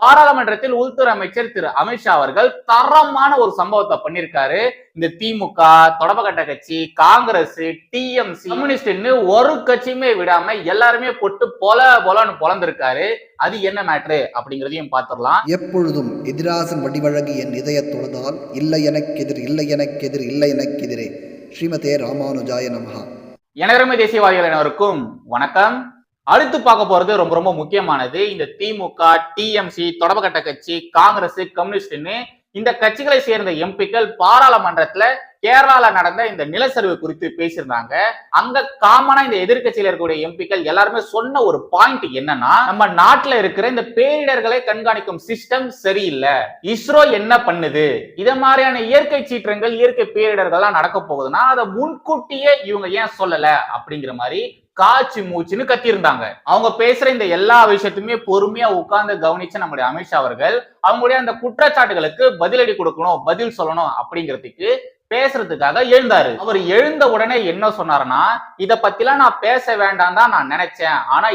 பாராளுமன்றத்தில் உள்துறை அமைச்சர் திரு அமித்ஷா அவர்கள் தரமான ஒரு சம்பவத்தை பண்ணியிருக்காரு. இந்த திமுக தொடபகட்ட கட்சி காங்கிரஸ் டிஎம்சி கம்யூனிஸ்ட்னு ஒரு கட்சியுமே விடாம எல்லாருமே போட்டு பொல பொலன்னு பொலந்திருக்காரு. அது என்ன மேட்ரு அப்படிங்கிறதையும் பார்த்துடலாம். எப்பொழுதும் எதிராசன் வடிவழகு என் தொழுதால் இல்லை எனக்கெதிர் இல்லை எனக்கெதிர் இல்லை எனக்கெதிரே ஸ்ரீமதே ராமானுஜாய நமஹா. எனதருமை தேசியவாதிகள் அனைவருக்கும் வணக்கம். அடுத்து பார்க்க போறது ரொம்ப ரொம்ப முக்கியமானது. இந்த திமுக டிஎம்சி தொடர்புகட்ட கட்சி காங்கிரஸ் கம்யூனிஸ்ட்னு இந்த கட்சிகளை சேர்ந்த எம்பிக்கள் பாராளுமன்றத்துல கேரளால நடந்த இந்த நிலச்சரிவு குறித்து பேசியிருந்தாங்க. அங்க காமனா இந்த எதிர்கட்சியில இருக்கக்கூடிய எம்பிக்கள் எல்லாருமே சொன்ன ஒரு பாயிண்ட் என்னன்னா நம்ம நாட்டுல இருக்கிற இந்த பேரிடர்களை கண்காணிக்கும் சிஸ்டம் சரியில்லை. இஸ்ரோ என்ன பண்ணுது? இத மாதிரியான இயற்கை சீற்றங்கள் இயற்கை பேரிடர்கள்லாம் நடக்க போகுதுன்னா அதை முன்கூட்டியே இவங்க ஏன் சொல்லல? அப்படிங்கிற மாதிரி காய்ச்சி மூச்சுன்னு கத்தியிருந்தாங்க. அவங்க பேசுற இந்த எல்லா விஷயத்தையுமே பொறுமையா உட்கார்ந்து கவனிச்ச நம்முடைய அமித்ஷா அவர்கள் அவங்களுடைய அந்த குற்றச்சாட்டுகளுக்கு பதிலடி கொடுக்கணும் பதில் சொல்லணும் அப்படிங்கிறதுக்கு பேசுறதுக்காக எழுந்தாரு. அவர் எழுந்த உடனே என்ன சொன்னாருன்னா இத பத்திலாம் நான் பேச வேண்டாம் தான் நான் நினைச்சேன். ஆனா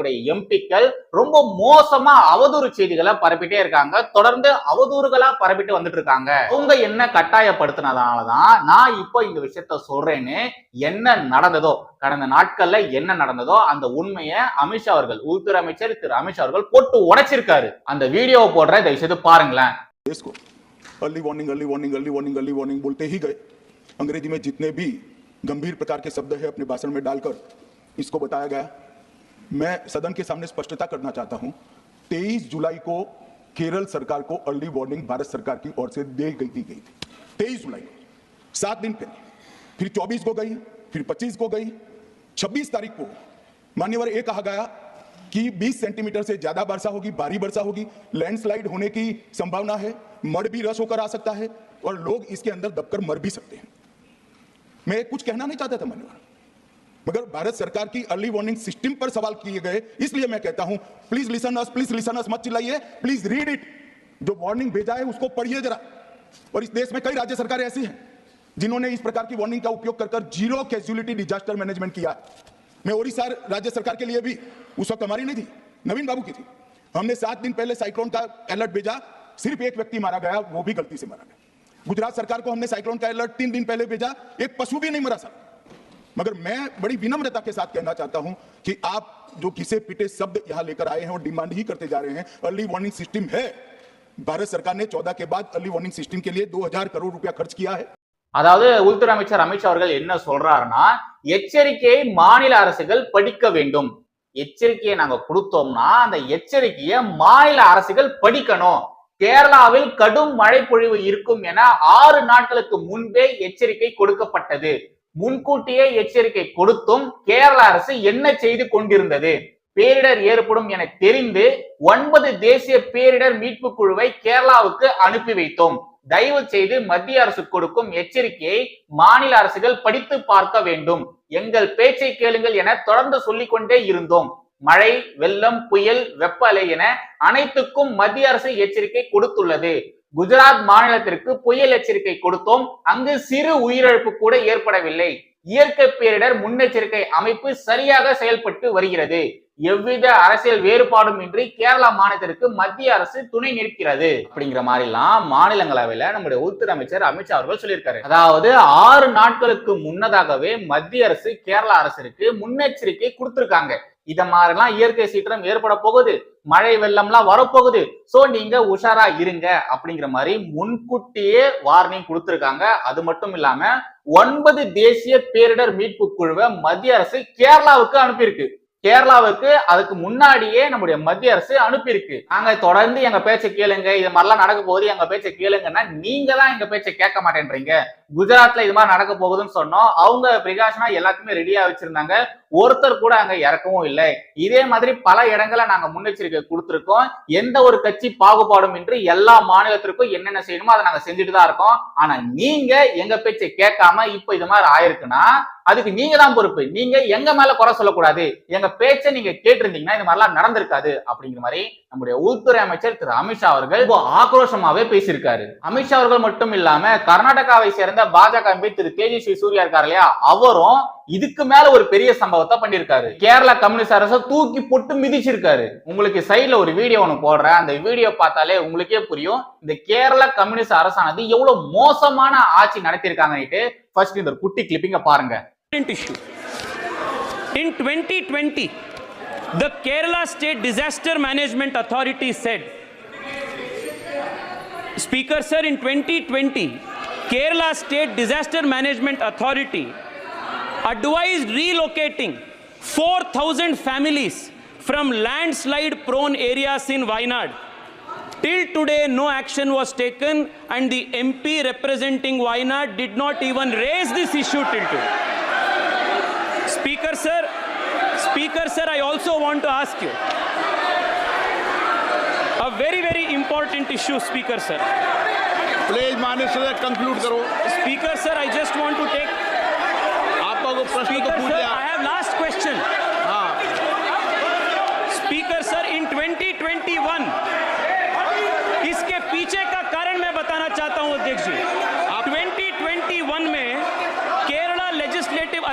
உடைய எம்பிக்கள் ரொம்ப மோசமா அவதூறு செய்திகளை பரப்பிட்டே இருக்காங்க. தொடர்ந்து அவதூறுகளா பரப்பிட்டு வந்துட்டு இருக்காங்க அவங்க என்ன கட்டாயப்படுத்தினதாலதான் நான் இப்போ இந்த விஷயத்த சொல்றேன்னு என்ன நடந்ததோ கடந்த நாட்கள்ல என்ன நடந்ததோ அந்த உண்மையை அமித்ஷா அவர்கள் உள்துறை அமைச்சர் திரு அமித்ஷா அவர்கள் போட்டு உடைச்சிருக்காரு. அந்த வீடியோ போடுற இந்த விஷயத்தை பாருங்களேன் early warning early warning early warning early warning बोलते ही गए। अंग्रेज़ी में जितने भी गंभीर प्रकार के शब्द है अपने भाषण में डालकर इसको बताया गया। मैं सदन के सामने स्पष्टता करना चाहता हूँ। 23 जुलाई को केरल सरकार को अर्ली वार्निंग भारत सरकार की ओर से दे गई, दी गई थी। तेईस जुलाई सात दिन पहले। फिर 24 को गई, फिर 25 को गई। 26 तारीख को मान्यवर ये कहा गया कि 20 सेंटीमीटर से ज़्यादा वर्षा होगी, भारी वर्षा होगी लैंडस्लाइड होने की संभावना है मड भी रस होकर आ सकता है और लोग इसके अंदर दबकर मर भी सकते हैं। मैं कुछ कहना नहीं चाहता था, मान्यवर। मगर भारत सरकार की अर्ली वार्निंग सिस्टम पर सवाल किए गए, इसलिए मैं कहता हूँ please listen us please listen us मत चिल्लाइए प्लीज़ रीड इट जो वार्निंग भेजा है, उसको पढ़िए जरा। और इस देश में कई राज्य सरकारें ऐसी हैं, जिन्होंने इस प्रकार की वार्निंग का उपयोग कर कर ज़ीरो कैजुअलिटी डिजास्टर मैनेजमेंट किया है। मैं ओडिशा राज्य सरकार के लिए भी उस वक्त हमारी नहीं थी, नवीन बाबू की थी। हमने सात दिन पहले साइक्लोन का अलर्ट भेजा, सिर्फ़ एक व्यक्ति मारा गया, वो भी गलती से मारा गया। गुजरात सरकार को हमने साइक्लोन का अलर्ट तीन दिन पहले भेजा, एक पशु भी नहीं मरा सर। मगर मैं बड़ी विनम्रता के साथ कहना चाहता हूँ कि आप जो घिसे पिटे शब्द यहाँ लेकर आए हैं और डिमांड ही करते जा रहे हैं। अर्ली वार्निंग सिस्टम है। भारत सरकार ने 14 के बाद अर्ली वार्निंग सिस्टम के लिए 2000 करोड़ रुपया खर्च किया है। அதாவது உள்துறை அமைச்சர் அமித்ஷா அவர்கள் என்ன சொல்றாருன்னா எச்சரிக்கையை மாநில அரசுகள் படிக்க வேண்டும். எச்சரிக்கையை நாங்க கொடுத்தோம்னா அந்த எச்சரிக்கையை மாநில அரசுகள் படிக்கணும். கேரளாவில் கடும் மழை பொழிவு இருக்கும் என ஆறு நாட்களுக்கு முன்பே எச்சரிக்கை கொடுக்கப்பட்டது. முன்கூட்டியே எச்சரிக்கை கொடுத்தும் கேரள அரசு என்ன செய்து கொண்டிருந்தது? பேரிடர் ஏற்படும் என தெரிந்து ஒன்பது தேசிய பேரிடர் மீட்பு குழுவை கேரளாவுக்கு அனுப்பி வைத்தோம். தயவு செய்து மத்திய அரசு கொடுக்கும் எச்சரிக்கையை மாநில அரசுகள் படித்து பார்க்க வேண்டும். எங்கள் பேச்சை கேளுங்கள் என தொடர்ந்து சொல்லிக் கொண்டே இருந்தோம். மழை வெள்ளம் புயல் வெப்ப அலை என அனைத்துக்கும் மத்திய அரசு எச்சரிக்கை கொடுத்துள்ளது. குஜராத் மாநிலத்திற்கு புயல் எச்சரிக்கை கொடுத்தோம். அங்கு சிறு உயிரிழப்பு கூட ஏற்படவில்லை. இயற்கை பேரிடர் முன்னெச்சரிக்கை அமைப்பு சரியாக செயல்பட்டு வருகிறது. எவ்வித அரசியல் வேறுபாடும் இன்றி கேரளா மாநிலத்திற்கு மத்திய அரசு துணை நிற்கிறது. அப்படிங்கிற மாதிரிலாம் மாநிலங்களவையில நம்முடைய உள்துறை அமைச்சர் அமித்ஷா அவர்கள் சொல்லியிருக்காரு. அதாவது ஆறு நாட்களுக்கு முன்னதாகவே மத்திய அரசு கேரளா அரசிற்கு முன்னெச்சரிக்கை கொடுத்திருக்காங்க. இத மாதிரிலாம் இயற்கை சீற்றம் ஏற்பட போகுது. மழை வெள்ளம்லாம் வரப்போகுது. சோ நீங்க உஷாரா இருங்க அப்படிங்கிற மாதிரி முன்கூட்டியே வார்னிங் கொடுத்துருக்காங்க. அது மட்டும் இல்லாம ஒன்பது தேசிய பேரிடர் மீட்பு குழுவை மத்திய அரசு கேரளாவுக்கு அனுப்பியிருக்கு. கேரளாவுக்கு அதுக்கு முன்னாடியே நம்முடைய மத்திய அரசு அனுப்பியிருக்கு. நாங்க தொடர்ந்து எங்க பேச்சை கேளுங்க இது மாதிரிலாம் நடக்க போகுது எங்க பேச்சை கேளுங்கன்னா நீங்க தான் எங்க பேச்சை கேட்க மாட்டேன்றீங்க. குஜராத்ல இது மாதிரி நடக்க போகுதுன்னு சொன்னோம். அவங்க பிரிகாஷனா எல்லாத்தையுமே ரெடியா வச்சிருந்தாங்க. ஒருத்தர் கூட அங்க இறக்கவும் இல்லை. இதே மாதிரி பல இடங்களை நாங்க முன்னெச்சரிக்கை கொடுத்துருக்கோம். எந்த ஒரு கட்சி பாகுபாடும் இன்றி எல்லா மாநிலத்திற்கும் என்னென்ன செய்யணுமோ அதை நாங்க செஞ்சுட்டு தான் இருக்கோம். ஆனா நீங்க எங்க பேச்சை கேட்காம இப்ப இது மாதிரி ஆயிருக்குன்னா அதுக்கு நீங்க தான் பொறுப்பு. நீங்க எங்க மேல குறை சொல்லக்கூடாது. எங்க பேச்சை நீங்க கேட்டிருந்தீங்கன்னா இது மாதிரிலாம் நடந்திருக்காது அப்படிங்கிற மாதிரி நம்முடைய உள்துறை அமைச்சர் திரு அமித்ஷா அவர்கள் ரொம்ப ஆக்ரோஷமாவே பேசியிருக்காரு. அமித்ஷா அவர்கள் மட்டும் இல்லாம கர்நாடகாவை சேர்ந்த பாஜக எம்பி திரு தேஜஸ்வி சூர்யா இருக்காரு இல்லையா? அவரும் இதுக்கு மேல ஒரு பெரிய சம்பவத்தை பண்ணிருக்காரு கேரளா கம்யூனிஸ்ட் அரசை தூக்கி போட்டு மிதிச்சிருக்காரு. உங்களுக்கு சைடுல ஒரு வீடியோ ஒன்று போடுறேன். அந்த வீடியோ பார்த்தாலே உங்களுக்கே புரியும். இந்த கேரள கம்யூனிஸ்ட் அரசானது எவ்வளவு மோசமான ஆட்சி நடத்தியிருக்காங்கன்னு ஃபர்ஸ்ட் இந்த குட்டி கிளிப்பிங்க பாருங்க. In 2020, the Kerala State Disaster Management Authority said, Speaker Sir, in 2020, Kerala State Disaster Management Authority advised relocating 4,000 families from landslide prone areas in Wayanad. Till today, no action was taken, and the MP representing Wayanad did not even raise this issue till today. Speaker, sir, Speaker, sir, I also want to ask you a very, very important issue, Speaker, sir. Please, Manis, sir, conclude. Karo. Speaker, sir, I just want to take. Speaker, sir, I have last question. Speaker, sir, in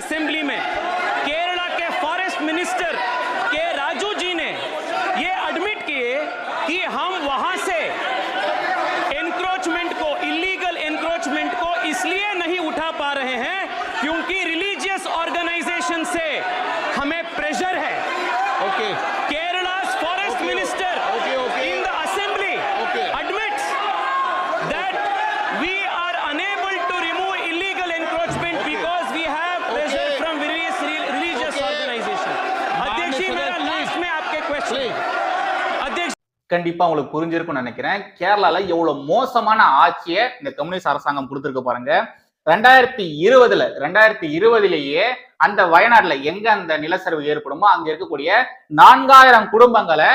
assembly में केरला के forest minister के राजू जी ने ये admit किए कि हम वहाँ से एनक्रोचमेंट को इलीगल एनक्रोचमेंट को इसलिए नहीं उठा पा रहे हैं क्योंकि रिलीजियस கண்டிப்பா உங்களுக்கு புரிஞ்சிருக்கும்னு நினைக்கிறேன். கேரளால எவ்வளவு மோசமான ஆட்சியை இந்த கம்யூனிஸ்ட் அரசாங்கம் கொடுத்துருக்க பாருங்க. ரெண்டாயிரத்தி இருபதுல ரெண்டாயிரத்தி இருபதுலேயே அந்த வயநாடுல எங்க அந்த நிலச்சரிவு ஏற்படுமோ அங்க இருக்கக்கூடிய நான்காயிரம் குடும்பங்களை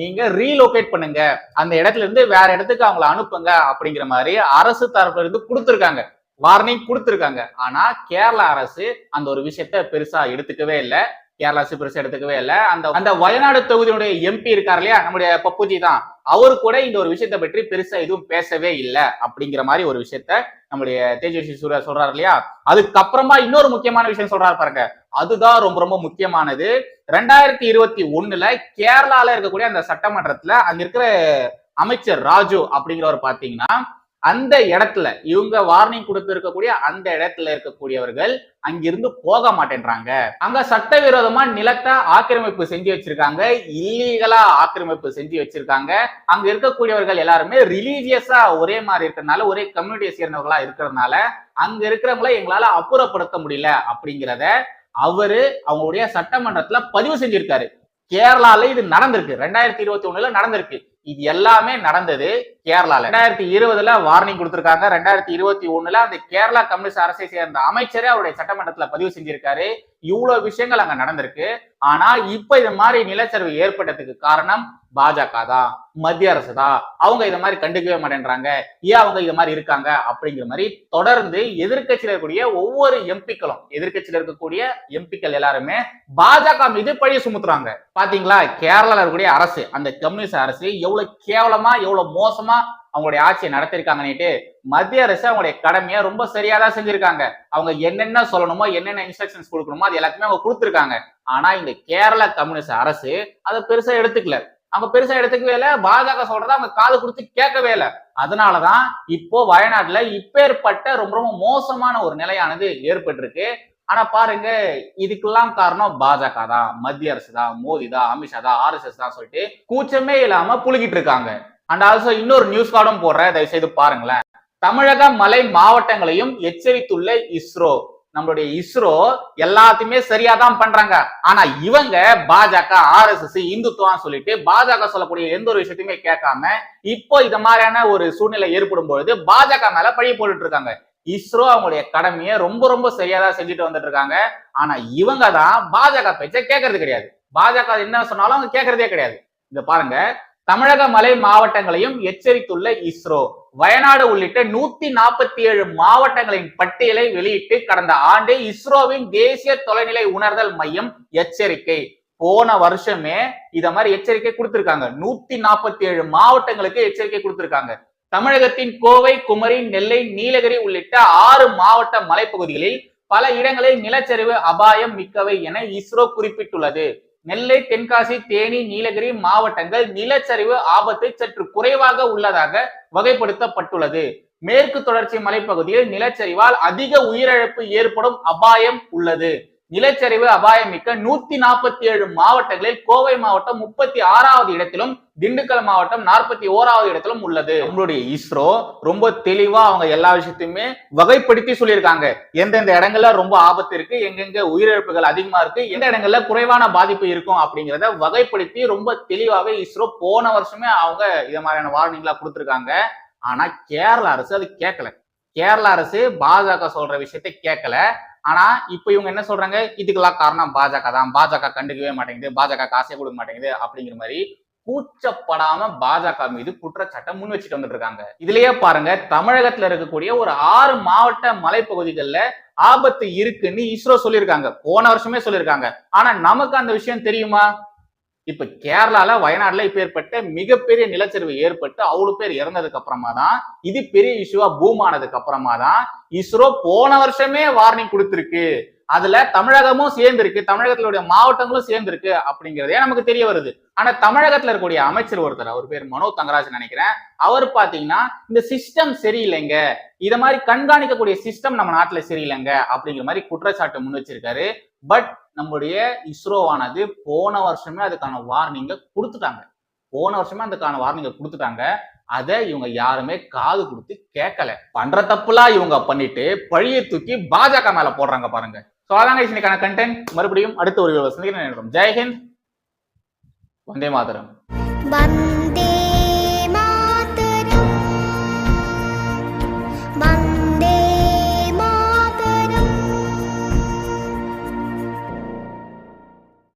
நீங்க ரீலோகேட் பண்ணுங்க. அந்த இடத்துல இருந்து வேற இடத்துக்கு அவங்கள அனுப்புங்க அப்படிங்கிற மாதிரி அரசு தரப்புல இருந்து கொடுத்துருக்காங்க. வார்னிங் கொடுத்துருக்காங்க. ஆனா கேரளா அரசு அந்த ஒரு விஷயத்த பெருசா எடுத்துக்கவே இல்லை. கேரளா சிபிரஸ் எடுத்துக்கவே இல்லை. அந்த அந்த வயநாடு தொகுதியினுடைய எம்பி இருக்கார் இல்லையா? நம்முடைய பப்புஜி தான். அவர் கூட இந்த ஒரு விஷயத்தை பற்றி பெருசா எதுவும் பேசவே இல்லை அப்படிங்கிற மாதிரி ஒரு விஷயத்த நம்முடைய தேஜஸ்வி சூர்யா சொல்றாரு இல்லையா? அதுக்கப்புறமா இன்னொரு முக்கியமான விஷயம் சொல்றாரு பாருங்க. அதுதான் ரொம்ப ரொம்ப முக்கியமானது. ரெண்டாயிரத்தி இருபத்தி ஒண்ணுல கேரளால இருக்கக்கூடிய அந்த சட்டமன்றத்துல அங்க இருக்கிற அமைச்சர் ராஜு அப்படிங்கிறவர் பாத்தீங்கன்னா அந்த இடத்துல இவங்க வார்னிங் கொடுத்திருக்கக்கூடிய அந்த இடத்துல இருக்கக்கூடியவர்கள் அங்கிருந்து போக மாட்டேன்றாங்க. அங்க சட்டவிரோதமா நிலத்தை ஆக்கிரமிப்பு செஞ்சு வச்சிருக்காங்க இல்லீகலா ஆக்கிரமிப்பு செஞ்சு வச்சிருக்காங்க. அங்க இருக்கக்கூடியவர்கள் எல்லாருமே ரிலீஜியஸா ஒரே மாதிரி இருக்கிறதுனால ஒரே கம்யூனிட்டியை சேர்ந்தவர்களா இருக்கிறதுனால அங்க இருக்கிறவங்கள எங்களால அப்புறப்படுத்த முடியல அப்படிங்கிறத அவரு அவங்களுடைய சட்டமன்றத்துல பதிவு செஞ்சிருக்காரு. கேரளால இது நடந்திருக்கு. ரெண்டாயிரத்தி இருபத்தி ஒண்ணுல நடந்திருக்கு. இது எல்லாமே நடந்தது கேரளால. ரெண்டாயிரத்தி இருபதுல வார்னிங் கொடுத்திருக்காங்க. ரெண்டாயிரத்தி இருபத்தி ஒண்ணுல அந்த கேரளா கம்யூனிஸ்ட் அரசை சேர்ந்த அமைச்சரே அவருடைய சட்டமன்றத்துல பதிவு செஞ்சிருக்காரு. இவ்வளவு விஷயங்கள் அங்க நடந்திருக்கு. ஆனா இப்ப இது மாதிரி நிலச்சரிவு ஏற்பட்டதுக்கு காரணம் பாஜக தான் மத்திய அரசு தான். அவங்க இதை மாதிரி கண்டுக்கவே மாட்டேன்றாங்க. ஏன் அவங்க இது மாதிரி இருக்காங்க அப்படிங்கிற மாதிரி தொடர்ந்து எதிர்க்கட்சியில இருக்கக்கூடிய ஒவ்வொரு எம்பிக்களும் எதிர்கட்சியில இருக்கக்கூடிய எம்பிக்கள் எல்லாருமே பாஜக மீது பழிய சுமத்துறாங்க. பாத்தீங்களா? கேரளால இருக்கக்கூடிய அரசு அந்த கம்யூனிஸ்ட் அரசு எவ்வளவு கேவலமா எவ்வளவு மோசமா அவங்களுடைய ஆட்சியை நடத்திருக்காங்கன்னுட்டு மத்திய அரசு அவங்களுடைய கடமையை ரொம்ப சரியா தான் செஞ்சிருக்காங்க. அவங்க என்னென்ன சொல்லணுமோ என்னென்ன இன்ஸ்ட்ரக்ஷன்ஸ் கொடுக்கணுமோ அது எல்லாத்தையுமே அவங்க கொடுத்துருக்காங்க. ஆனா இந்த கேரளா கம்யூனிஸ்ட் அரசு அதை பெருசா எடுத்துக்கல. அவங்க பெருசா எடுத்துக்கவே இல்லை. பாஜக சொல்றத அவங்க காது கொடுத்து கேட்கவே இல்லை. அதனாலதான் இப்போ வயநாட்டுல இப்பேற்பட்ட ரொம்ப ரொம்ப மோசமான ஒரு நிலையானது ஏற்பட்டிருக்கு. ஆனா பாருங்க இதுக்கெல்லாம் காரணம் பாஜக தான். மத்திய அரசு தான் மோடி தான் அமித்ஷா தான் ஆர்எஸ்எஸ் தான் சொல்லிட்டு கூச்சமே இல்லாம புழுகிட்டு இருக்காங்க. அண்ட் ஆல்சோ இன்னொரு நியூஸ் கார்டும் போடுறேன். தயவு செய்து பாருங்களேன். தமிழக மலை மாவட்டங்களையும் எச்சரித்துள்ள இஸ்ரோ. நம்மளுடைய இஸ்ரோ எல்லாத்தையுமே சரியா தான் பண்றாங்க. ஆனா இவங்க பாஜக ஆர்எஸ்எஸ் இந்துத்துவம் சொல்லிட்டு பாஜக சொல்லக்கூடிய எந்த ஒரு விஷயத்தையுமே கேட்காம இப்போ இந்த மாதிரியான ஒரு சூழ்நிலை ஏற்படும் பொழுது பாஜக மேல பழி போட்டுட்டு இருக்காங்க. இஸ்ரோ அவங்களுடைய கடமையை ரொம்ப ரொம்ப சரியா தான் செஞ்சுட்டு வந்துட்டு இருக்காங்க. ஆனா இவங்க தான் பாஜக பேச்சை கேட்கறது கிடையாது. பாஜக என்ன சொன்னாலும் அவங்க கேட்கறதே கிடையாது. இந்த பாருங்க. தமிழக மலை மாவட்டங்களையும் எச்சரித்துள்ள இஸ்ரோ. வயநாடு உள்ளிட்ட நூத்தி நாற்பத்தி ஏழு மாவட்டங்களின் பட்டியலை வெளியிட்டு கடந்த ஆண்டு இஸ்ரோவின் தேசிய தொலைநிலை உணர்தல் மையம் எச்சரிக்கை. போன வருஷமே இத மாதிரி எச்சரிக்கை கொடுத்திருக்காங்க. நூத்தி நாற்பத்தி ஏழு மாவட்டங்களுக்கு எச்சரிக்கை கொடுத்திருக்காங்க. தமிழகத்தின் கோவை குமரி நெல்லை நீலகிரி உள்ளிட்ட ஆறு மாவட்ட மலைப்பகுதிகளில் பல இடங்களில் நிலச்சரிவு அபாயம் மிக்கவை என இஸ்ரோ குறிப்பிட்டுள்ளது. நெல்லை தென்காசி தேனி நீலகிரி மாவட்டங்கள் நிலச்சரிவு ஆபத்து சற்று குறைவாக உள்ளதாக வகைப்படுத்தப்பட்டுள்ளது. மேற்கு தொடர்ச்சி மலைப்பகுதியில் நிலச்சரிவால் அதிக உயிரிழப்பு ஏற்படும் அபாயம் உள்ளது. நிலச்சரிவு அபாயமிக்க நூத்தி நாற்பத்தி ஏழு மாவட்டங்களில் கோவை மாவட்டம் முப்பத்தி ஆறாவது இடத்திலும் திண்டுக்கல் மாவட்டம் நாற்பத்தி ஓராவது இடத்திலும் உள்ளது. நம்மளுடைய இஸ்ரோ ரொம்ப தெளிவா அவங்க எல்லா விஷயத்தையுமே வகைப்படுத்தி சொல்லியிருக்காங்க. எந்தெந்த இடங்கள்ல ரொம்ப ஆபத்து இருக்கு எங்கெங்க உயிரிழப்புகள் அதிகமா இருக்கு எந்த இடங்கள்ல குறைவான பாதிப்பு இருக்கும் அப்படிங்கிறத வகைப்படுத்தி ரொம்ப தெளிவாவே இஸ்ரோ போன வருஷமே அவங்க இதை மாதிரியான வார்னிங்லாம் கொடுத்துருக்காங்க. ஆனா கேரள அரசு அது கேட்கல கேரள அரசு பாஜக சொல்ற விஷயத்தை கேட்கல ஆனா இப்ப இவங்க என்ன சொல்றாங்க? இதுக்கெல்லாம் காரணம் பாஜக தான். பாஜக கண்டுக்கவே மாட்டேங்குது. பாஜக காசே கொடுக்க மாட்டேங்குது அப்படிங்கிற மாதிரி கூச்சப்படாம பாஜக மீது குற்றச்சாட்டை முன் வச்சுட்டு வந்துட்டு இருக்காங்க இதுலயே பாருங்க தமிழகத்துல இருக்கக்கூடிய ஒரு ஆறு மாவட்ட மலைப்பகுதிகள்ல ஆபத்து இருக்குன்னு இஸ்ரோ சொல்லியிருக்காங்க. போன வருஷமே சொல்லியிருக்காங்க. ஆனா நமக்கு அந்த விஷயம் தெரியுமா? இப்ப கேரளால வயநாடுல இப்ப ஏற்பட்ட மிகப்பெரிய நிலச்சரிவு ஏற்பட்டு அவ்வளவு பேர் இறந்ததுக்கு அப்புறமா தான் இது பெரிய இஷ்யூவா பூம் ஆனதுக்கு அப்புறமா தான் இஸ்ரோ போன வருஷமே வார்னிங் கொடுத்திருக்கு. அதுல தமிழகமும் சேர்ந்திருக்கு தமிழகத்திலுடைய மாவட்டங்களும் சேர்ந்திருக்கு அப்படிங்கிறதே நமக்கு தெரிய வருது. ஆனா தமிழகத்துல இருக்கக்கூடிய அமைச்சர் ஒருத்தர் அவர் பேர் மனோ தங்கராஜ் நினைக்கிறேன். அவர் பாத்தீங்கன்னா இந்த சிஸ்டம் சரியில்லைங்க. இத மாதிரி கண்காணிக்கக்கூடிய சிஸ்டம் நம்ம நாட்டுல சரியில்லைங்க அப்படிங்கிற மாதிரி குற்றச்சாட்டு முன் வச்சிருக்காரு. பட் நம்முடைய இஸ்ரோவானது போன வருஷமே அதுக்கான வார்னிங்க கொடுத்துட்டாங்க. போன வருஷமே அதுக்கான வார்னிங்க கொடுத்துட்டாங்க. அதை இவங்க யாருமே காது கொடுத்து கேட்கல. பண்ற தப்புலாம் இவங்க பண்ணிட்டு பழியை தூக்கி பாஜக மேல போடுறாங்க பாருங்க. ஸோ அதாங்க இன்னைக்கான கண்டென்ட் மறுபடியும் அடுத்த ஒரு சந்திக்கிறேன். ஜெய்ஹிந்த் வந்தே மாதரம்.